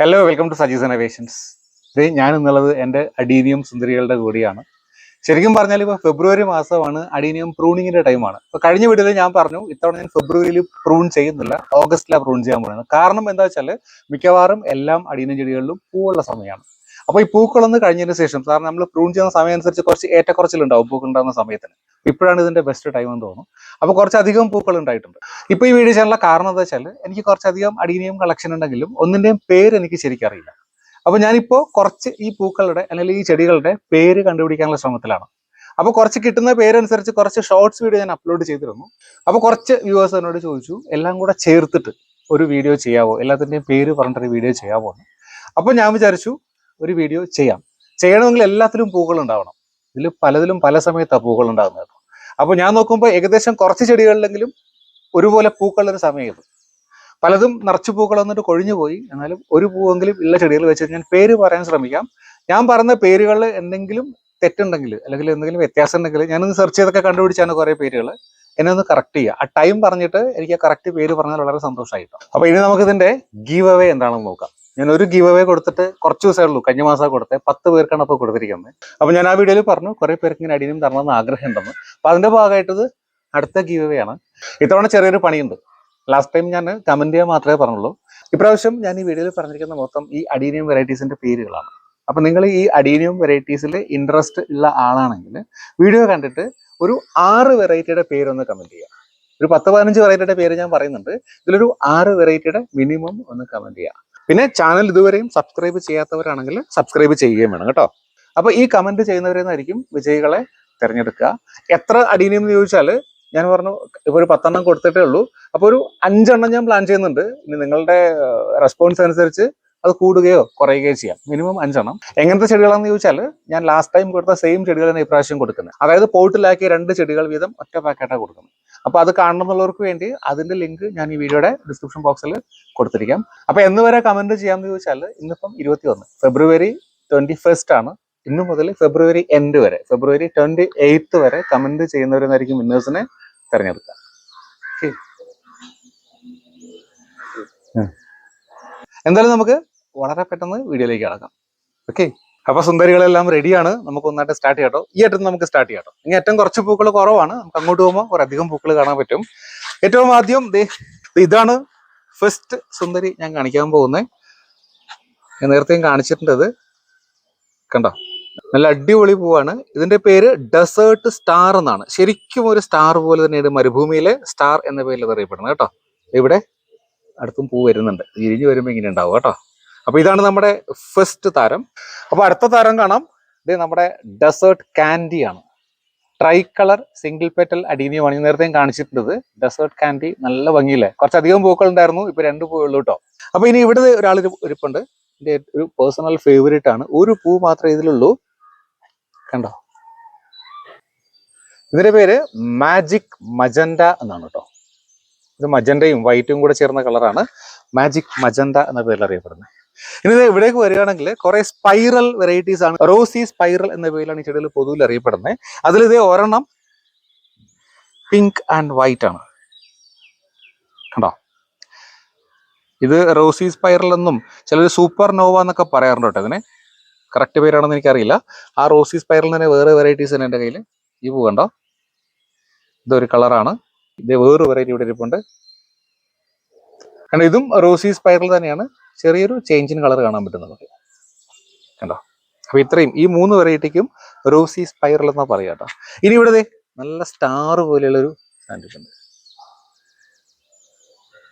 Hello welcome to Saji's innovations ഇത് ഞാൻ എന്നുള്ളത് എന്റെ അഡീനിയം സുന്ദരികളുടെ കൂടിയാണ്. ശരിക്കും പറഞ്ഞാൽ ഇപ്പോൾ ഫെബ്രുവരി മാസമാണ് അഡീനിയം പ്രൂണിങ്ങിന്റെ ടൈമാണ് ഇപ്പോൾ കഴിഞ്ഞ വീഡിയോയിൽ ഞാൻ പറഞ്ഞു ഇത്തവണ ഞാൻ ഫെബ്രുവരിയിൽ പ്രൂൺ ചെയ്യുന്നില്ല ഓഗസ്റ്റിലാണ് പ്രൂൺ ചെയ്യാൻ പോകുന്നത് കാരണം എന്താ വെച്ചാൽ മിക്കവാറും എല്ലാം അഡീനം ചെടികളിലും പൂവുള്ള സമയമാണ്. അപ്പോൾ ഈ പൂക്കളൊന്ന് കഴിഞ്ഞതിന് ശേഷം സാർ നമ്മൾ പ്രൂൺ ചെയ്യുന്ന സമയം അനുസരിച്ച് കുറച്ച് ഏറ്റക്കുറച്ചിലുണ്ടാവും പൂക്കൾ ഉണ്ടാകുന്ന സമയത്തിന്. ഇപ്പോഴാണ് ഇതിന്റെ ബെസ്റ്റ് ടൈം എന്ന് തോന്നുന്നു. അപ്പോൾ കുറച്ചധികം പൂക്കൾ ഉണ്ടായിട്ടുണ്ട്. ഇപ്പോൾ ഈ വീഡിയോ ചെയ്യാനുള്ള കാരണം എന്താ വെച്ചാൽ എനിക്ക് കുറച്ചധികം അഡീനിയം കളക്ഷൻ ഉണ്ടെങ്കിലും ഒന്നിന്റെയും പേര് എനിക്ക് ശരിക്കും അറിയില്ല. അപ്പോൾ കുറച്ച് ഈ പൂക്കളുടെ അല്ലെങ്കിൽ ഈ ചെടികളുടെ പേര് കണ്ടുപിടിക്കാനുള്ള ശ്രമത്തിലാണ്. അപ്പോൾ കുറച്ച് കിട്ടുന്ന പേരനുസരിച്ച് കുറച്ച് ഷോർട്സ് വീഡിയോ ഞാൻ അപ്ലോഡ് ചെയ്തിരുന്നു. അപ്പോൾ കുറച്ച് വ്യൂവേഴ്സ് എന്നോട് ചോദിച്ചു എല്ലാം കൂടെ ചേർത്തിട്ട് ഒരു വീഡിയോ ചെയ്യാവോ? എല്ലാത്തിന്റെയും പേര് പറഞ്ഞിട്ടൊരു വീഡിയോ ചെയ്യാവോ? അപ്പൊ അപ്പോൾ ഞാൻ വിചാരിച്ചു ഒരു വീഡിയോ ചെയ്യാം. ചെയ്യണമെങ്കിൽ എല്ലാത്തിലും പൂക്കൾ ഉണ്ടാവണം. ഇതിൽ പലതിലും പല സമയത്താണ് പൂക്കൾ ഉണ്ടാകുന്നത് കേട്ടോ. അപ്പോൾ ഞാൻ നോക്കുമ്പോൾ ഏകദേശം കുറച്ച് ചെടികളിലെങ്കിലും ഒരുപോലെ പൂക്കളുടെ സമയം പലതും നിറച്ചു പൂക്കൾ വന്നിട്ട് കൊഴിഞ്ഞു പോയി. എന്നാലും ഒരു പൂവെങ്കിലും ഉള്ള ചെടികൾ വെച്ച് ഞാൻ പേര് പറയാൻ ശ്രമിക്കാം. ഞാൻ പറഞ്ഞ പേരുകൾ എന്തെങ്കിലും തെറ്റുണ്ടെങ്കിൽ അല്ലെങ്കിൽ എന്തെങ്കിലും വ്യത്യാസം ഉണ്ടെങ്കിൽ ഞാനൊന്ന് സെർച്ച് ചെയ്തൊക്കെ കണ്ടുപിടിച്ചാണ് കുറേ പേരുകൾ എന്നെ ഒന്ന് കറക്റ്റ് ചെയ്യുക ആ ടൈം പറഞ്ഞിട്ട് എനിക്ക് ആ കറക്റ്റ് പേര് പറഞ്ഞാൽ വളരെ സന്തോഷമായിട്ടോ അപ്പോൾ ഇനി നമുക്ക് ഇതിന്റെ ഗീവ് അവേ എന്താണെന്ന് നോക്കാം. ഞാൻ ഒരു ഗീവ് അവേ കൊടുത്തിട്ട് കുറച്ച് ദിവസമേ ഉള്ളൂ. കഴിഞ്ഞ മാസം കൊടുത്ത്. പത്ത് പേർക്കാണ് അപ്പോൾ കൊടുത്തിരിക്കുന്നത്. അപ്പോൾ ഞാൻ ആ വീഡിയോയിൽ പറഞ്ഞു കുറേ പേർക്ക് ഇങ്ങനെ അടിയും തരണമെന്ന് ആഗ്രഹം ഉണ്ടെന്ന് അപ്പോൾ അതിന്റെ ഭാഗമായിട്ടത് അടുത്ത ഗീവ് അവേ ആണ്. ഇത്തവണ ചെറിയൊരു പണിയുണ്ട്. ലാസ്റ്റ് ടൈം ഞാൻ കമന്റ് ചെയ്യാൻ മാത്രമേ പറഞ്ഞുള്ളൂ. ഇപ്രാവശ്യം ഞാൻ ഈ വീഡിയോയിൽ പറഞ്ഞിരിക്കുന്ന മൊത്തം ഈ അഡീനിയം വെറൈറ്റീസിന്റെ പേരുകളാണ്. അപ്പൊ നിങ്ങൾ ഈ അഡീനിയം വെറൈറ്റീസിൽ ഇൻട്രസ്റ്റ് ഉള്ള ആളാണെങ്കിൽ വീഡിയോ കണ്ടിട്ട് ഒരു ആറ് വെറൈറ്റിയുടെ പേരൊന്ന് കമന്റ് ചെയ്യുക ഒരു പത്ത് പതിനഞ്ച് വെറൈറ്റിയുടെ പേര് ഞാൻ പറയുന്നുണ്ട്. ഇതിലൊരു ആറ് വെറൈറ്റിയുടെ മിനിമം ഒന്ന് കമന്റ് ചെയ്യുക പിന്നെ ചാനൽ ഇതുവരെയും സബ്സ്ക്രൈബ് ചെയ്യാത്തവരാണെങ്കിൽ സബ്സ്ക്രൈബ് ചെയ്യുകയും വേണം കേട്ടോ. അപ്പൊ ഈ കമന്റ് ചെയ്യുന്നവരെന്നായിരിക്കും വിജയികളെ തിരഞ്ഞെടുക്കുക. എത്ര അഡീനിയം എന്ന് ചോദിച്ചാൽ ഞാൻ പറഞ്ഞു ഇപ്പൊ ഒരു പത്തെണ്ണം കൊടുത്തിട്ടേ ഉള്ളൂ. അപ്പൊ ഒരു അഞ്ചെണ്ണം ഞാൻ പ്ലാൻ ചെയ്യുന്നുണ്ട്. ഇനി നിങ്ങളുടെ റെസ്പോൺസ് അനുസരിച്ച് അത് കൂടുകയോ കുറയുകയോ ചെയ്യാം. മിനിമം അഞ്ചെണ്ണം. എങ്ങനത്തെ ചെടികളാണെന്ന് ചോദിച്ചാൽ ഞാൻ ലാസ്റ്റ് ടൈം കൊടുത്ത സെയിം ചെടികൾ തന്നെ ഇപ്രാവശ്യം കൊടുക്കുന്നത്. അതായത് പോട്ടിലാക്കിയ രണ്ട് ചെടികൾ വീതം ഒറ്റ പാക്കറ്റാണ് കൊടുക്കുന്നത്. അപ്പോൾ അത് കാണണമെന്നുള്ളവർക്ക് വേണ്ടി അതിന്റെ ലിങ്ക് ഞാൻ ഈ വീഡിയോയുടെ ഡിസ്ക്രിപ്ഷൻ ബോക്സിൽ കൊടുത്തിരിക്കാം. അപ്പോൾ എന്ന് വരെ കമന്റ് ചെയ്യാമെന്ന് ചോദിച്ചാൽ ഇന്നിപ്പം ഇരുപത്തി ഒന്ന് ഫെബ്രുവരി ട്വന്റി ഫസ്റ്റ് ആണ്. ഇന്നു മുതൽ ഫെബ്രുവരി എൻഡ് വരെ. ഫെബ്രുവരി ട്വന്റി എയ്ത്ത് വരെ കമന്റ് ചെയ്യുന്നവരെന്നായിരിക്കും വിന്നേഴ്സിനെ തിരഞ്ഞെടുക്കുക. Okay. എന്തായാലും നമുക്ക് വളരെ പെട്ടെന്ന് വീഡിയോയിലേക്ക് കിടക്കാം. ഓക്കെ അപ്പൊ സുന്ദരികളെല്ലാം റെഡിയാണ് നമുക്ക് ഒന്നായിട്ട് സ്റ്റാർട്ട് ചെയ്യാട്ടോ. ഈ അറ്റത്ത് നമുക്ക് സ്റ്റാർട്ട് ചെയ്യാട്ടോ. ഇനി ഏറ്റവും കുറച്ച് പൂക്കൾ കുറവാണ്. നമുക്ക് അങ്ങോട്ട് പോകുമ്പോൾ കുറേയധികം പൂക്കൾ കാണാൻ പറ്റും. ഏറ്റവും ആദ്യം ഇതാണ് ഫസ്റ്റ് സുന്ദരി ഞാൻ കാണിക്കാൻ പോകുന്നത് നേരത്തെയും കാണിച്ചിട്ടുണ്ട് കണ്ടോ? നല്ല അടിപൊളി പൂവാണ്. ഇതിന്റെ പേര് ഡെസേർട്ട് സ്റ്റാർ എന്നാണ്. ശരിക്കും ഒരു സ്റ്റാർ പോലെ തന്നെയാണ് മരുഭൂമിയിലെ സ്റ്റാർ എന്ന പേരിൽ അറിയപ്പെടുന്നത് കേട്ടോ. ഇവിടെ അടുത്തും പൂ വരുന്നുണ്ട്. ഇരിഞ്ഞു വരുമ്പോൾ ഇങ്ങനെ ഉണ്ടാവും കേട്ടോ. അപ്പോൾ ഇതാണ് നമ്മുടെ ഫസ്റ്റ് താരം. അപ്പോൾ അടുത്ത താരം കാണാം. ഇത് നമ്മുടെ ഡെസേർട്ട് ആണ്. ട്രൈ കളർ സിംഗിൾ പെറ്റൽ അഡീനിയമാണ് ഈ നേരത്തെയും കാണിച്ചിട്ടുണ്ട് ഡെസേർട്ട് കാൻഡി നല്ല ഭംഗിയില്ലേ? കുറച്ചധികം പൂക്കൾ ഉണ്ടായിരുന്നു. ഇപ്പൊ രണ്ട് പൂ ഉള്ളൂ കേട്ടോ. അപ്പോൾ ഇനി ഇവിടെ ഒരാൾ ഇരിപ്പുണ്ട്. എന്റെ ഒരു പേഴ്സണൽ ഫേവറേറ്റ് ആണ്. ഒരു പൂ മാത്രമേ ഇതിലുള്ളൂ. കണ്ടോ? ഇതിന്റെ പേര് മാജിക് മജൻഡ എന്നാണ് കേട്ടോ. ഇത് മജന്തയും വൈറ്റും കൂടെ ചേർന്ന കളറാണ് മാജിക് മജന്ത എന്ന പേരിൽ അറിയപ്പെടുന്നത്. ഇനി ഇവിടേക്ക് വരികയാണെങ്കിൽ കുറെ സ്പൈറൽ വെറൈറ്റീസ് ആണ്. റോസി സ്പൈറൽ എന്ന പേരിലാണ് ഈ ചെടികൾ പൊതുവിൽ അറിയപ്പെടുന്നത്. അതിൽ ഇതേ ഒരെണ്ണം പിങ്ക് ആൻഡ് വൈറ്റ് ആണ്. കണ്ടോ? ഇത് റോസി സ്പൈറൽ എന്നും ചിലർ സൂപ്പർ നോവ എന്നൊക്കെ പറയാറുണ്ട് കേട്ടോ ഇതിനെ. കറക്റ്റ് പേരാണെന്ന് എനിക്കറിയില്ല. ആ റോസി സ്പൈറൽ തന്നെ വേറെ വെറൈറ്റീസ് തന്നെ എന്റെ കയ്യിൽ. ഈ പൂ കണ്ടോ? ഇതൊരു കളറാണ്. ഇത് വേറൊരു വെറൈറ്റി ഇവിടെ ഇരിപ്പുണ്ട്. കണ്ടോ ഇതും റോസി സ്പൈറൽ തന്നെയാണ്. ചെറിയൊരു ചേഞ്ചിൻ കളർ കാണാൻ പറ്റും നമുക്ക് കണ്ടോ? അപ്പൊ ഇത്രയും ഈ മൂന്ന് വെറൈറ്റിക്കും റോസി സ്പൈറൽ എന്നാ പറയാ കേട്ടോ. ഇനി ഇവിടെ നല്ല സ്റ്റാർ പോലെയുള്ളൊരു സാൻഡിട്ടുണ്ട്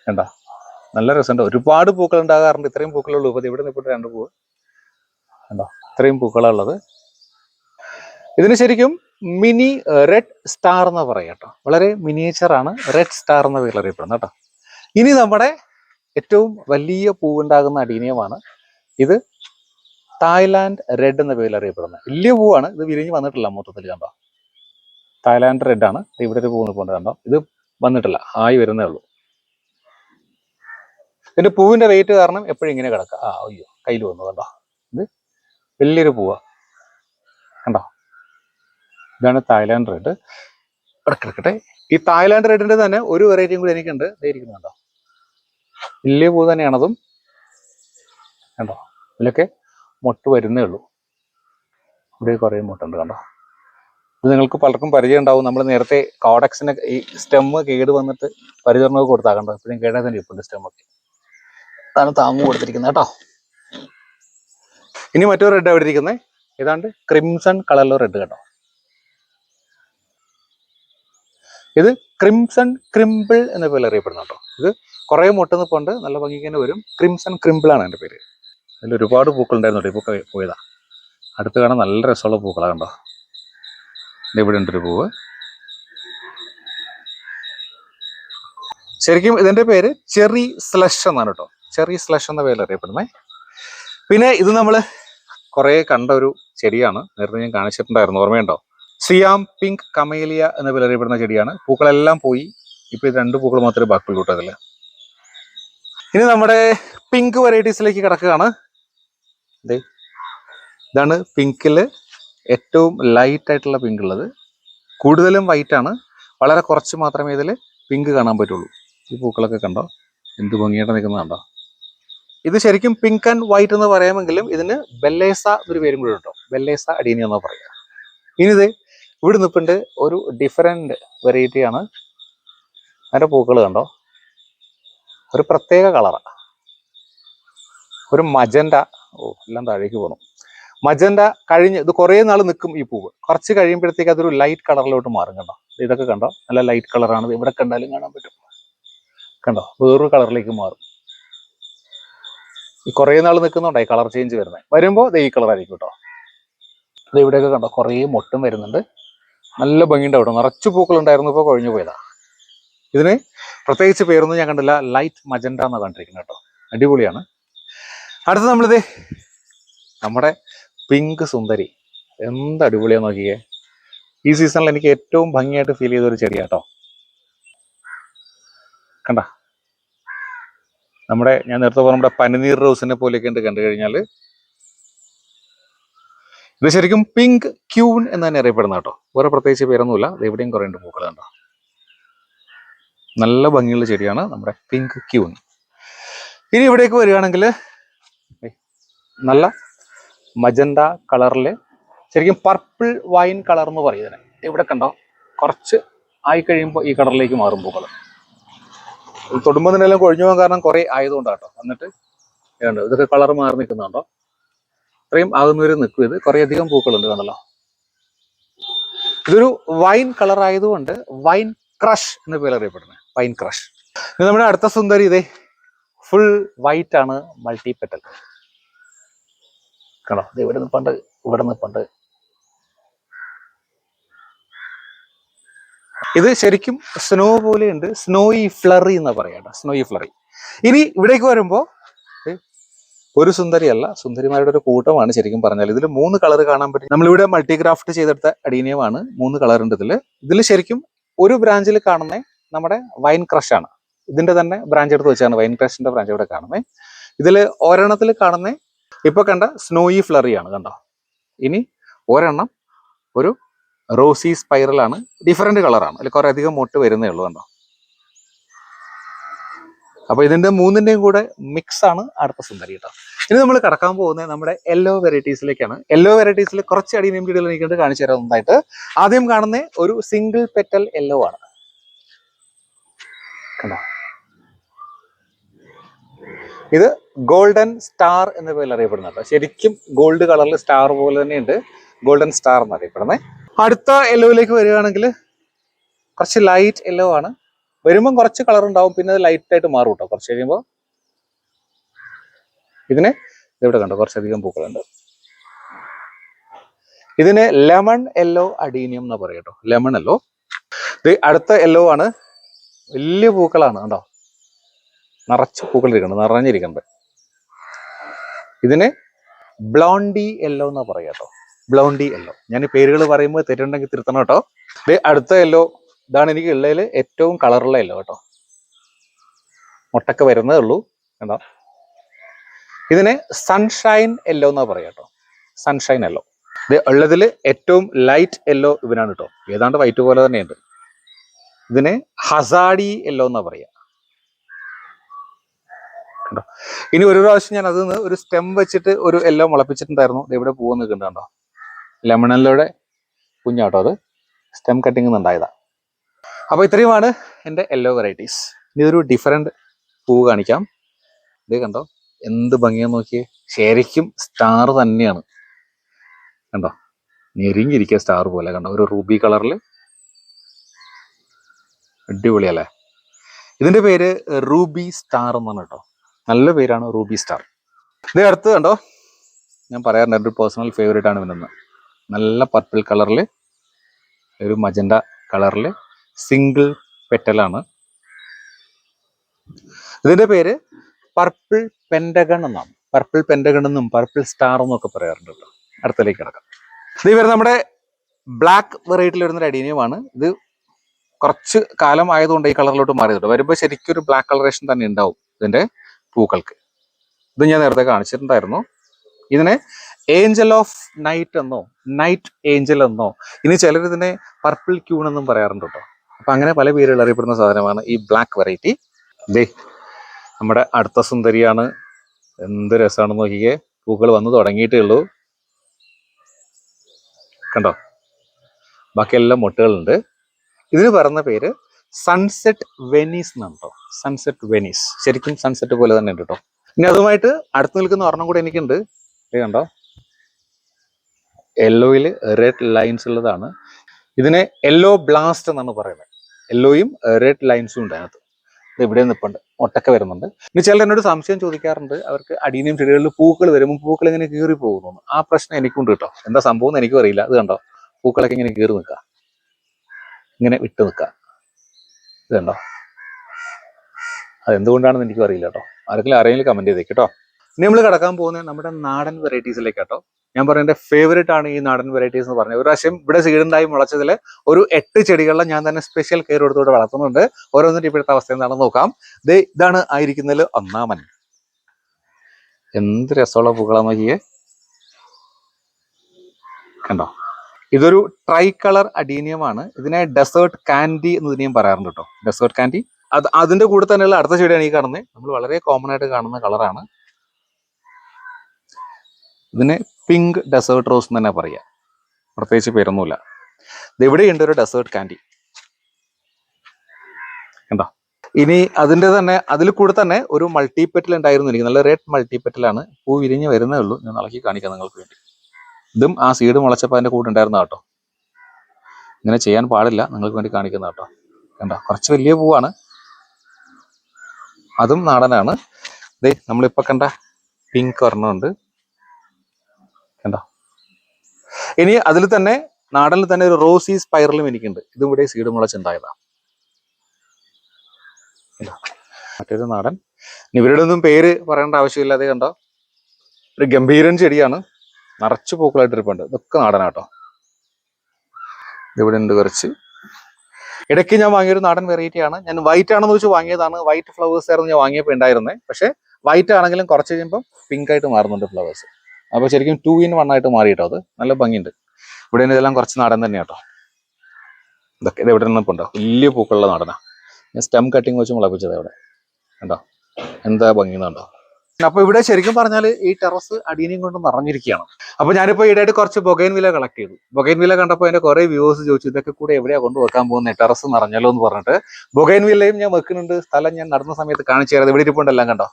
കണ്ടോ? നല്ല രസമുണ്ട്. ഒരുപാട് പൂക്കൾ ഉണ്ടാകാറുണ്ട്. ഇത്രയും പൂക്കളുള്ളൂ. ഇപ്പൊ ഇവിടെ നിൽപ്പിട്ട് രണ്ട് പൂവ്. കണ്ടോ? ഇത്രയും പൂക്കളുള്ളത് ഇതിന് ശരിക്കും മിനി റെഡ് സ്റ്റാർ എന്ന് പറയാം കേട്ടോ. വളരെ മിനിയേച്ചറാണ് റെഡ് സ്റ്റാർ എന്ന പേരിൽ അറിയപ്പെടുന്നത് കേട്ടോ. ഇനി നമ്മുടെ ഏറ്റവും വലിയ പൂവുണ്ടാകുന്ന അടീനിയമാണ് ഇത് തായ്ലാൻഡ് റെഡ് എന്ന പേരിൽ അറിയപ്പെടുന്നത്. വലിയ പൂവാണ്. ഇത് വിരിഞ്ഞ് വന്നിട്ടില്ല മൊത്തത്തിൽ കണ്ടോ. തായ്ലാൻഡ് റെഡ് ആണ്. ഇവിടെ ഒരു പൂ നിൽപ്പുണ്ട് കണ്ടോ. ഇത് വന്നിട്ടില്ല. ആയി വരുന്നേ ഉള്ളൂ. ഇതിന്റെ പൂവിന്റെ വെയിറ്റ് കാരണം എപ്പോഴും ഇങ്ങനെ കിടക്കുക. ആ അയ്യോ കയ്യിൽ വന്നു കണ്ടോ. ഇത് വലിയൊരു പൂവാ. കണ്ടോ. ഇതാണ് തായ്ലാൻഡ് റെഡ്. ഇടക്കിടക്കട്ടെ ഈ തായ്ലാൻഡ് റെഡിന്റെ തന്നെ ഒരു വെറൈറ്റിയും കൂടി എനിക്കുണ്ട്. ഇരിക്കുന്നുണ്ടോ? വലിയ പൂ തന്നെയാണതും. കണ്ടോ? ഇതിലൊക്കെ മുട്ട് വരുന്നേ ഉള്ളൂ. ഇവിടെ കുറേ മുട്ടുണ്ട് കണ്ടോ? ഇത് നിങ്ങൾക്ക് പലർക്കും പരിചയം ഉണ്ടാവും. നമ്മൾ നേരത്തെ കോഡക്സിന് ഈ സ്റ്റെമ്മ് കേട് വന്നിട്ട് പരിചരണമൊക്കെ കൊടുത്താൽ കണ്ടോ? ഇപ്പോഴും കേടാ തന്നെ ഇപ്പുണ്ട് സ്റ്റെമ്മൊക്കെ അതാണ് താങ്ങ് കൊടുത്തിരിക്കുന്നത് കേട്ടോ. ഇനി മറ്റൊരു റെഡ് എവിടെ ഇരിക്കുന്നത് ഏതാണ്ട് ക്രിംസൺ കളറിലെ റെഡ് കേട്ടോ ഇത് ക്രിംസൺ ക്രിമ്പിൾ എന്ന പേരിൽ അറിയപ്പെടുന്ന കേട്ടോ. ഇത് കുറേ മുട്ടുന്ന പണ്ട് നല്ല ഭംഗിക്ക് തന്നെ വരും. ക്രിംസൺ ക്രിമ്പിൾ ആണ് എന്റെ പേര്. അതിൽ ഒരുപാട് പൂക്കളുണ്ടായിരുന്നു കേട്ടോ. ഇപ്പോൾ പോയതാ. അടുത്ത് കാണാൻ നല്ല രസമുള്ള പൂക്കളാണ് കണ്ടോ. ഇവിടെ ഉണ്ടൊരു പൂവ്. ശരിക്കും ഇതിന്റെ പേര് ചെറി സ്ലഷ് എന്നാണ് കേട്ടോ. ചെറി സ്ലഷ് എന്ന പേരിൽ അറിയപ്പെടുന്നത് പിന്നെ ഇത് നമ്മൾ കുറേ കണ്ട ഒരു ചെടിയാണ്. നേരത്തെ ഞാൻ കാണിച്ചിട്ടുണ്ടായിരുന്നു. ഓർമ്മയുണ്ടോ? സിയാം പിങ്ക് കമേലിയ എന്ന പേരറിയപ്പെടുന്ന ചെടിയാണ്. പൂക്കളെല്ലാം പോയി. ഇപ്പൊ ഇത് രണ്ട് പൂക്കൾ മാത്രമേ ബാക്കിയുള്ളൂ കേട്ടോ ഇനി നമ്മുടെ പിങ്ക് വെറൈറ്റീസിലേക്ക് കിടക്കുകയാണ്. ഇതാണ് പിങ്കിൽ ഏറ്റവും ലൈറ്റ് ആയിട്ടുള്ള പിങ്ക് ഉള്ളത്. കൂടുതലും വൈറ്റ് ആണ്. വളരെ കുറച്ച് മാത്രമേ ഇതിൽ പിങ്ക് കാണാൻ പറ്റുള്ളൂ. ഈ പൂക്കളൊക്കെ കണ്ടോ? എന്ത് ഭംഗിയായിട്ട് നിൽക്കുന്നത് കണ്ടോ? ഇത് ശരിക്കും പിങ്ക് ആൻഡ് വൈറ്റ് എന്ന് പറയാമെങ്കിലും ഇതിന് ബെല്ലേസ എന്നൊരു പേരും കൂടെ കേട്ടോ. ബെല്ലേസ അടീനി എന്നാ പറയുക. ഇനി ഇത് ഇവിടെ നിൽപ്പുണ്ട് ഒരു ഡിഫറെന്റ് വെറൈറ്റിയാണ് അതിന്റെ പൂക്കൾ കണ്ടോ? ഒരു പ്രത്യേക കളറാണ് ഒരു മജന്റ ഓ എല്ലാം താഴേക്ക് പോകണം മജന്റ കഴിഞ്ഞ് ഇത് കുറേ നാൾ നിൽക്കും ഈ പൂവ്. കുറച്ച് കഴിയുമ്പോഴത്തേക്ക് അതൊരു ലൈറ്റ് കളറിലോട്ട് മാറും കണ്ടോ ഇതൊക്കെ കണ്ടോ? നല്ല ലൈറ്റ് കളറാണ് ഇവിടെ കണ്ടാലും കാണാൻ പറ്റും. കണ്ടോ? വേറൊരു കളറിലേക്ക് മാറും. ഈ കുറേ നാൾ നിൽക്കുന്നുണ്ടായി കളർ ചേഞ്ച് വരുന്നത് വരുമ്പോൾ ദേ ഈ കളറായിരിക്കും കേട്ടോ. ഇത് ഇവിടെയൊക്കെ കണ്ടോ? കുറേ മൊട്ടും വരുന്നുണ്ട്. നല്ല ഭംഗിയുണ്ട് അവിടെ നിറച്ചു പൂക്കൾ ഉണ്ടായിരുന്നു ഇപ്പോൾ കൊഴിഞ്ഞു പോയതാ. ഇതിന് പ്രത്യേകിച്ച് പേരൊന്നും ഞാൻ കണ്ടില്ല. ലൈറ്റ് മജൻഡ എന്നാണ് കണ്ടിരിക്കുന്നത് കേട്ടോ. അടിപൊളിയാണ്. അടുത്ത നമ്മളിത് നമ്മുടെ പിങ്ക് സുന്ദരി. എന്ത് അടിപൊളിയാണ് നോക്കിയേ. ഈ സീസണിൽ എനിക്ക് ഏറ്റവും ഭംഗിയായിട്ട് ഫീൽ ചെയ്ത ഒരു ചെടിയാട്ടോ കണ്ട? നമ്മുടെ ഞാൻ നേരത്തെ പറഞ്ഞ നമ്മുടെ പനിനീർ റോസിനെ പോലെയൊക്കെ ഉണ്ട് കണ്ടു കഴിഞ്ഞാൽ ഇത് ശരിക്കും പിങ്ക് ക്യൂൺ എന്ന് തന്നെ അറിയപ്പെടുന്ന കേട്ടോ. വേറെ പ്രത്യേകിച്ച് പേരൊന്നുമില്ല. എവിടെയും കുറേ ഉണ്ട് പൂക്കൾ കണ്ടോ. നല്ല ഭംഗിയുള്ള ചെടിയാണ് നമ്മുടെ പിങ്ക് ക്യൂൺ ഇനി ഇവിടേക്ക് വരികയാണെങ്കിൽ നല്ല മജന്ത കളറിൽ ശരിക്കും പർപ്പിൾ വൈൻ കളർ എന്ന് പറയുന്നത് ഇവിടെ കണ്ടോ കുറച്ച് ആയി കഴിയുമ്പോൾ ഈ കളറിലേക്ക് മാറും പൂക്കൾ. തൊടുമ്പോൾ തന്നെ എല്ലാം കൊഴിഞ്ഞു പോകാൻ കാരണം കുറേ ആയതുകൊണ്ടാണ് കേട്ടോ. എന്നിട്ട് ഇതൊക്കെ കളർ മാറി നിൽക്കുന്നുണ്ടോ. ഇത്രയും ആകുന്നവര് നിൽക്കും. ഇത് കുറെ അധികം പൂക്കളുണ്ട് കണ്ടല്ലോ. ഇതൊരു വൈൻ കളർ ആയതുകൊണ്ട് വൈൻ ക്രഷ് എന്ന പേര് അറിയപ്പെടുന്നത്. Wine crush. നമ്മുടെ അടുത്ത സുന്ദരി ഇതേ ഫുൾ വൈറ്റ് ആണ് മൾട്ടി പെറ്റൽ. കണ്ടോ? ഇത് ഇവിടെ നിൽപ്പണ്ട് ഇവിടെ നിൽപ്പണ്ട് ഇത് ശരിക്കും സ്നോ പോലെ ഉണ്ട് സ്നോയി ഫ്ലറി എന്ന് പറയാട്ടോ സ്നോയി ഫ്ലറി ഇനി ഇവിടേക്ക് വരുമ്പോ ഏ, ഒരു സുന്ദരിയല്ല സുന്ദരിമാരുടെ ഒരു കൂട്ടമാണ് ശരിക്കും പറഞ്ഞാൽ. ഇതിൽ മൂന്ന് കളർ കാണാൻ പറ്റും. നമ്മളിവിടെ മൾട്ടിഗ്രാഫ്റ്റ് ചെയ്തെടുത്ത അടീനിയമാണ് മൂന്ന് കളർ ഉണ്ട് ഇതിൽ ഇതിൽ ശരിക്കും ഒരു ബ്രാഞ്ചിൽ കാണുന്ന നമ്മുടെ വൈൻ ക്രഷ് ആണ്. ഇതിന്റെ തന്നെ ബ്രാഞ്ച് എടുത്ത് വെച്ചാണ് വൈൻ ക്രഷിന്റെ ബ്രാഞ്ച് ഇവിടെ കാണുന്നത് ഇതിൽ ഒരെണ്ണത്തിൽ കാണുന്ന ഇപ്പൊ കണ്ട സ്നോയി ഫ്ലറി ആണ് കണ്ടോ? ഇനി ഒരെണ്ണം ഒരു റോസി സ്പൈറൽ ആണ്. ഡിഫറെന്റ് കളറാണ് അതിൽ കുറേ അധികം മോട്ട് വരുന്നേ ഉള്ളൂ കണ്ടോ? അപ്പൊ ഇതിന്റെ മൂന്നിന്റെയും കൂടെ മിക്സ് ആണ് അടുത്ത സുന്ദരി കേട്ടോ ഇനി നമ്മൾ കടക്കാൻ പോകുന്നത് നമ്മുടെ യെല്ലോ വെറൈറ്റീസിലേക്കാണ് യെല്ലോ വെറൈറ്റീസിൽ കുറച്ച് അടിയും വീഡിയോകൾ എനിക്ക് കാണിച്ചു നന്നായിട്ട്. ആദ്യം കാണുന്ന ഒരു സിംഗിൾ പെറ്റൽ യെല്ലോ ആണ്. കണ്ടോ? ഇത് ഗോൾഡൻ സ്റ്റാർ എന്ന പേരിൽ അറിയപ്പെടുന്ന കേട്ടോ ശരിക്കും ഗോൾഡ് കളറിൽ സ്റ്റാർ പോലെ തന്നെയുണ്ട്. ഗോൾഡൻ സ്റ്റാർ എന്ന് അറിയപ്പെടുന്നത് അടുത്ത യെല്ലോയിലേക്ക് വരികയാണെങ്കിൽ കുറച്ച് ലൈറ്റ് യെല്ലോ ആണ്. വരുമ്പം കുറച്ച് കളർ ഉണ്ടാവും പിന്നെ അത് ലൈറ്റ് ആയിട്ട് മാറും കേട്ടോ കുറച്ച് കഴിയുമ്പോൾ ഇതിന് ഇവിടെ കണ്ടോ? കുറച്ചധികം പൂക്കളുണ്ട്. ഇതിന് ലെമൺ യെല്ലോ അഡീനിയം എന്ന് പറയും കേട്ടോ ലെമൺ യെല്ലോ ഇത് അടുത്ത യെല്ലോ ആണ്. വലിയ പൂക്കളാണ് കണ്ടോ? നിറച്ച് പൂക്കൾ ഇരിക്കുന്നുണ്ട് നിറഞ്ഞിരിക്കുന്നുണ്ട്. ഇതിന് ബ്ലോണ്ടി യെല്ലോ എന്നാ പറയാ കേട്ടോ ബ്ലോണ്ടി യെല്ലോ ഞാൻ പേരുകൾ പറയുമ്പോൾ തെറ്റുണ്ടെങ്കിൽ തിരുത്തണം കേട്ടോ ഇത് അടുത്ത യെല്ലോ ഇതാണ് എനിക്ക് ഉള്ളതിൽ ഏറ്റവും കളറുള്ള ഇല്ല കേട്ടോ. മുട്ടക്ക വരുന്നേ ഉള്ളൂ. എന്താ ഇതിന് സൺഷൈൻ എല്ലോ എന്നാ പറയാ കേട്ടോ സൺഷൈൻ എല്ലോ ഇത് ഉള്ളതിൽ ഏറ്റവും ലൈറ്റ് എല്ലോ ഇവനാണ് കേട്ടോ ഏതാണ്ട് വൈറ്റ് പോലെ തന്നെയുണ്ട്. ഇതിന് ഹസാഡി എല്ലോ എന്നാ പറയാ. കണ്ടോ? ഇനി ഒരു പ്രാവശ്യം ഞാൻ അതിൽ നിന്ന് ഒരു സ്റ്റെം വെച്ചിട്ട് ഒരു എല്ലാം മുളപ്പിച്ചിട്ടുണ്ടായിരുന്നു. ഇവിടെ പൂവ് നിൽക്കുന്നുണ്ടോ ലെമണല്ലോടെ കുഞ്ഞാട്ടോ അത്. സ്റ്റെം കട്ടിങ് ഉണ്ടായതാ. അപ്പോൾ ഇത്രയുമാണ് എന്റെ യെല്ലോ വെറൈറ്റീസ് ഇനി ഒരു ഡിഫറെന്റ് പൂ കാണിക്കാം. ഇത് കണ്ടോ? എന്ത് ഭംഗിയാന്ന് നോക്കിയേ. ശരിക്കും സ്റ്റാർ തന്നെയാണ്. കണ്ടോ? ഞെരിഞ്ഞിരിക്കുക സ്റ്റാർ പോലെ. കണ്ടോ? ഒരു റൂബി കളറിൽ അടിപൊളിയല്ലേ ഇതിന്റെ പേര് റൂബി സ്റ്റാർ എന്നാണ് കേട്ടോ. നല്ല പേരാണ് റൂബി സ്റ്റാർ ഇത് അടുത്ത് കണ്ടോ? ഞാൻ പറയാറുണ്ട് എന്റെ ഒരു പേഴ്സണൽ ഫേവറേറ്റ് ആണ് ഇവനെന്ന്. നല്ല പർപ്പിൾ കളറിൽ ഒരു മജൻഡ കളറിൽ സിംഗിൾ പെറ്റലാണ്. ഇതിന്റെ പേര് പർപ്പിൾ പെൻഡഗൺ എന്നാണ്. പർപ്പിൾ പെൻഡഗൺ എന്നും പർപ്പിൾ സ്റ്റാർ എന്നും ഒക്കെ പറയാറുണ്ട് കേട്ടോ. അടുത്തേക്ക് കിടക്കാം. ഇത് ഇവർ നമ്മുടെ ബ്ലാക്ക് വെറൈറ്റിയിൽ വരുന്ന അഡീനിയമാണ് ഇത് കുറച്ച് കാലം ആയതുകൊണ്ട് ഈ കളറിലോട്ട് മാറിയിട്ടുണ്ട് വരുമ്പോൾ ശരിക്കും ഒരു ബ്ലാക്ക് കളറേഷൻ തന്നെ ഉണ്ടാവും ഇതിന്റെ പൂക്കൾക്ക്. ഇത് ഞാൻ നേരത്തെ കാണിച്ചിട്ടുണ്ടായിരുന്നു. ഇതിനെ ഏഞ്ചൽ ഓഫ് നൈറ്റ് എന്നോ നൈറ്റ് ഏഞ്ചൽ എന്നോ ഇനി ചിലർ ഇതിനെ പർപ്പിൾ ക്യൂൺ എന്നും പറയാറുണ്ട് കേട്ടോ. അപ്പൊ അങ്ങനെ പല പേരുകൾ അറിയപ്പെടുന്ന സാധനമാണ് ഈ ബ്ലാക്ക് വെറൈറ്റി ദേ നമ്മുടെ അടുത്ത സുന്ദരിയാണ്. എന്ത് രസമാണെന്ന് നോക്കിക്കേ. പൂക്കൾ വന്നു തുടങ്ങിയിട്ടേ ഉള്ളൂ. കണ്ടോ? ബാക്കിയെല്ലാം മുട്ടുകളുണ്ട്. ഇതിന് പറയുന്ന പേര് സൺസെറ്റ് വെനീസ് എന്നാണ് കേട്ടോ. സൺസെറ്റ് വെനീസ് ശരിക്കും സൺസെറ്റ് പോലെ തന്നെ ഉണ്ട് കേട്ടോ. ഇനി അതുമായിട്ട് അടുത്ത് നിൽക്കുന്ന ഒരെണ്ണം കൂടെ എനിക്കുണ്ട്. കണ്ടോ? യെല്ലോയിൽ റെഡ് ലൈൻസ് ഉള്ളതാണ്. ഇതിനെ യെല്ലോ ബ്ലാസ്റ്റ് എന്നാണ് പറയുന്നത്. യെല്ലോയും റെഡ് ലൈൻസും ഉണ്ട് അതിനകത്ത്. ഇത് ഇവിടെ നിൽപ്പുണ്ട് ഒട്ടൊക്കെ വരുന്നുണ്ട്. ഇനി ചിലർ എന്നോട് സംശയം ചോദിക്കാറുണ്ട്. അവർക്ക് അടീനിയം ചെടികളിൽ പൂക്കൾ വരുമ്പോൾ പൂക്കൾ ഇങ്ങനെ കീറി പോകുന്നു ആ പ്രശ്നം എനിക്കുണ്ട് കേട്ടോ. എന്താ സംഭവം എന്ന് എനിക്കും അറിയില്ല. അത് കണ്ടോ? പൂക്കളൊക്കെ ഇങ്ങനെ കീറി നിൽക്കുക. ഇങ്ങനെ വിട്ട് നിൽക്കുക. ഇത് കണ്ടോ? അതെന്തുകൊണ്ടാണെന്ന് എനിക്കും അറിയില്ല കേട്ടോ. ആരെങ്കിലും അറിയില്ല കമന്റ് ചെയ്തേക്ക് കേട്ടോ. ഇനി നമ്മൾ കിടക്കാൻ പോകുന്നത് നമ്മുടെ നാടൻ വെറൈറ്റീസിലേക്ക് കേട്ടോ ഞാൻ പറഞ്ഞ എന്റെ ഫേവറേറ്റ് ആണ് ഈ നാടൻ വെറൈറ്റീസ് എന്ന് പറഞ്ഞത്. ഒരു പ്രാവശ്യം ഇവിടെ സീഡുണ്ടായി മുളച്ചതിൽ ഒരു എട്ട് ചെടികളിലെ ഞാൻ തന്നെ സ്പെഷ്യൽ കെയർ എടുത്തുകൊണ്ട് വളർത്തുന്നുണ്ട്. ഓരോന്നിന്റെ ഇപ്പോഴത്തെ അവസ്ഥ എന്താണെന്ന് നോക്കാം. ദേ ഇതാണ് ആയിരിക്കുന്നതിൽ ഒന്നാമൻ. എന്ത് രസമുള്ള പൂക്കളാണ് നോക്കിയേ. കണ്ടോ? ഇതൊരു ട്രൈ കളർ അഡീനിയമാണ് ഇതിനെ ഡെസേർട്ട് കാൻഡി എന്ന് ഇതിനെയും പറയാറുണ്ട് കേട്ടോ. ഡെസേർട്ട് കാൻഡി അത് അതിന്റെ കൂടെ തന്നെയുള്ള അടുത്ത ചെടിയാണ് ഈ കാണുന്നത്. നമ്മൾ വളരെ കോമൺ ആയിട്ട് കാണുന്ന കളറാണ് ഇതിന് പിങ്ക് ഡെസേർട്ട് റോസ് എന്ന് തന്നെ പറയാം. പ്രത്യേകിച്ച് പേരൊന്നുമില്ല. ഇത് ഇവിടെയുണ്ട് ഒരു ഡെസേർട്ട് കാൻഡി. എന്താ ഇനി അതിന്റെ തന്നെ അതിൽ കൂടെ തന്നെ ഒരു മൾട്ടിപ്പെറ്റൽ ഉണ്ടായിരുന്നു എനിക്ക്. നല്ല റെഡ് മൾട്ടിപ്പെറ്റലാണ് പൂ വിരിഞ്ഞ് വരുന്നേ ഉള്ളൂ. ഞാൻ ഇളക്കി കാണിക്കാം നിങ്ങൾക്ക് വേണ്ടി. ഇതും ആ സീഡ് മുളച്ചപ്പോൾ അതിന്റെ കൂടെ ഉണ്ടായിരുന്ന കേട്ടോ. ഇങ്ങനെ ചെയ്യാൻ പാടില്ല. നിങ്ങൾക്ക് വേണ്ടി കാണിക്കുന്ന കേട്ടോ. കണ്ടോ? കുറച്ച് വലിയ പൂവാണ്. അതും നാടനാണ്. ദേ നമ്മളിപ്പോൾ കണ്ട പിങ്ക് ഒരെണ്ണമുണ്ട് കണ്ടോ ഇനി അതിൽ തന്നെ നാടനിൽ തന്നെ ഒരു റോസി സ്പൈറലും എനിക്കുണ്ട്. ഇതും ഇവിടെ സീഡ് മുളച്ചുണ്ടായതാണ് മറ്റൊരു നാടൻ. ഇവരുടെ ഒന്നും പേര് പറയേണ്ട ആവശ്യമില്ല. അത് കണ്ടോ? ഒരു ഗംഭീരൻ ചെടിയാണ്. നിറച്ച് പൂക്കളായിട്ട് ഇരിപ്പുണ്ട്. ഇതൊക്കെ നാടനാട്ടോ. ഇവിടെ ഉണ്ട് കുറച്ച്. ഇടയ്ക്ക് ഞാൻ വാങ്ങിയൊരു നാടൻ വെറൈറ്റി ആണ്. ഞാൻ വൈറ്റ് ആണെന്ന് വെച്ച് വാങ്ങിയതാണ്. വൈറ്റ് ഫ്ലവേഴ്സ് ആയിരുന്നു ഞാൻ വാങ്ങിയപ്പോൾ ഉണ്ടായിരുന്നത് പക്ഷേ വൈറ്റ് ആണെങ്കിലും കുറച്ച് കഴിയുമ്പോൾ പിങ്ക് ആയിട്ട് മാറുന്നുണ്ട് ഫ്ലവേഴ്സ് അപ്പോൾ ശരിക്കും ടു ഇൻ വൺ ആയിട്ട് മാറി കേട്ടോ അത്? നല്ല ഭംഗിയുണ്ട്. ഇവിടെ ഇതെല്ലാം കുറച്ച് നാടൻ തന്നെ കേട്ടോ ഇതൊക്കെ ഇത് എവിടെ നിന്നിപ്പോൾ ഉണ്ടോ വലിയ പൂക്കളുള്ള നാടനാ. ഞാൻ സ്റ്റെം കട്ടിങ് വെച്ച് മുളപ്പിച്ചത് ഇവിടെ. കണ്ടോ? എന്താ ഭംഗിന്നുണ്ടോ അപ്പൊ ഇവിടെ ശരിക്കും പറഞ്ഞാൽ ഈ ടെറസ് അടിയനെയും കൊണ്ട് നിറഞ്ഞിരിക്കുകയാണ്. അപ്പൊ ഞാനിപ്പോ ഈടായിട്ട് കുറച്ച് ബൊഗൈൻ വില കളക്ട് ചെയ്തു. ബൊഗൈൻ വില കണ്ടപ്പോൾ എന്റെ കുറെ വ്യൂവേഴ്സ് ചോദിച്ചു ഇതൊക്കെ കൂടെ എവിടെയാ കൊണ്ട് വെക്കാൻ പോകുന്നത് ടെറസ് നിറഞ്ഞല്ലോ എന്ന് പറഞ്ഞിട്ട് ബൊഗൈൻ വില്ലയും ഞാൻ വെക്കുന്നുണ്ട്. സ്ഥലം ഞാൻ നടന്ന സമയത്ത് കാണിച്ചു തരാം. ഇവിടെ ഇരിപ്പുണ്ടെല്ലാം കണ്ടോ?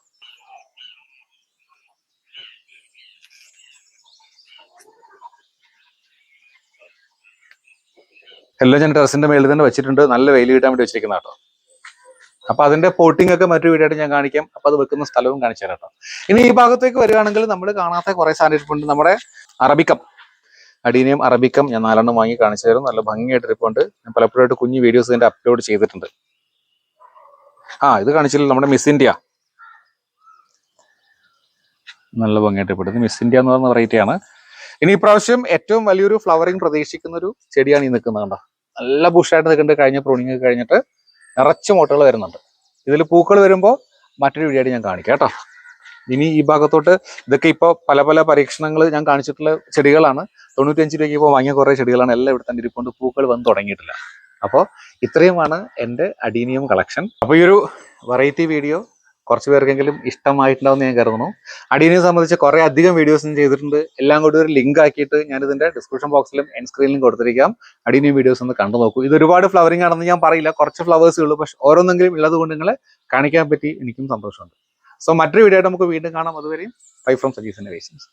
എല്ലാം ഞാൻ ടെറസിന്റെ മേളിൽ തന്നെ വെച്ചിട്ടുണ്ട്. നല്ല വെയിൽ കിട്ടാൻ വേണ്ടി വെച്ചിരിക്കുന്ന കേട്ടോ. അപ്പൊ അതിന്റെ പോട്ടിംഗ് ഒക്കെ മറ്റു വീടായിട്ട് ഞാൻ കാണിക്കാം. അപ്പൊ അത് വെക്കുന്ന സ്ഥലവും കാണിച്ചു തരാം കേട്ടോ. ഇനി ഈ ഭാഗത്തേക്ക് വരികയാണെങ്കിൽ നമ്മൾ കാണാത്ത കുറെ സാധനം നമ്മുടെ അറബിക്കം. അടീനിയം അറബിക്കം ഞാൻ നാലെണ്ണം വാങ്ങി കാണിച്ചു തരും. നല്ല ഭംഗിയായിട്ട് ഇരിപ്പുണ്ട്. ഞാൻ പലപ്പോഴായിട്ട് കുഞ്ഞു വീഡിയോസ് ഇതിന്റെ അപ്ലോഡ് ചെയ്തിട്ടുണ്ട്. ആ ഇത് കാണിച്ചില്ല? നമ്മുടെ മിസ് ഇന്ത്യ നല്ല ഭംഗിയായിട്ട് ഇപ്പോൾ മിസ് ഇന്ത്യ എന്ന് പറയുന്ന വെറൈറ്റിയാണ് ഇനി ഇപ്രാവശ്യം ഏറ്റവും വലിയൊരു ഫ്ലവറിങ് പ്രതീക്ഷിക്കുന്ന ഒരു ചെടിയാണ് ഈ നിൽക്കുന്നത് കണ്ടോ? നല്ല ബുഷായിട്ട് നിൽക്കുന്നുണ്ട്. കഴിഞ്ഞ പ്രൂണിങ് കഴിഞ്ഞിട്ട് നിറച്ച് മുട്ടകൾ വരുന്നുണ്ട്. ഇതിൽ പൂക്കൾ വരുമ്പോൾ മറ്റൊരു വീഡിയോ ഞാൻ കാണിക്കാം കേട്ടോ. ഇനി ഈ ഭാഗത്തോട്ട് ഇതൊക്കെ ഇപ്പോൾ പല പല പരീക്ഷണങ്ങൾ ഞാൻ കാണിച്ചിട്ടുള്ള ചെടികളാണ്. തൊണ്ണൂറ്റഞ്ച് രൂപയ്ക്ക് ഇപ്പോൾ വാങ്ങിയ കുറേ ചെടികളാണ്. എല്ലാം ഇവിടെ തന്നെ ഇരിപ്പുണ്ട്. പൂക്കൾ വന്ന് തുടങ്ങിയിട്ടില്ല. അപ്പോൾ ഇത്രയുമാണ് എന്റെ അഡീനിയം കളക്ഷൻ. അപ്പോൾ ഈ ഒരു വെറൈറ്റി വീഡിയോ കുറച്ച് പേർക്കെങ്കിലും ഇഷ്ടമായിട്ടുണ്ടാവും ഞാൻ കരുതുന്നു. അടീനെ സംബന്ധിച്ച് കുറേ അധികം വീഡിയോസും ചെയ്തിട്ടുണ്ട്. എല്ലാം കൂടി ഒരു ലിങ്ക് ആക്കിയിട്ട് ഞാൻ ഇതിന്റെ ഡിസ്ക്രിപ്ഷൻ ബോക്സിലും എൻ സ്ക്രീനിലും കൊടുത്തിരിക്കാം. അടീനിയം വീഡിയോസ് ഒന്ന് കണ്ടു നോക്കൂ. ഇത് ഒരുപാട് ഫ്ലവറിംഗ് ആണെന്ന് ഞാൻ പറയില്ല. കുറച്ച് ഫ്ലവേഴ്സ് ഉള്ളൂ. പക്ഷെ ഓരോന്നെങ്കിലും ഉള്ളത് കൊണ്ട് നിങ്ങളെ കാണിക്കാൻ പറ്റി എനിക്കും സന്തോഷമുണ്ട്. സോ മറ്റൊരു വീഡിയോ ആയിട്ട് നമുക്ക് വീണ്ടും കാണാം. അതുവരെയും ബൈ ഫ്രം സജീസ് ഇന്നോവേഷൻസ്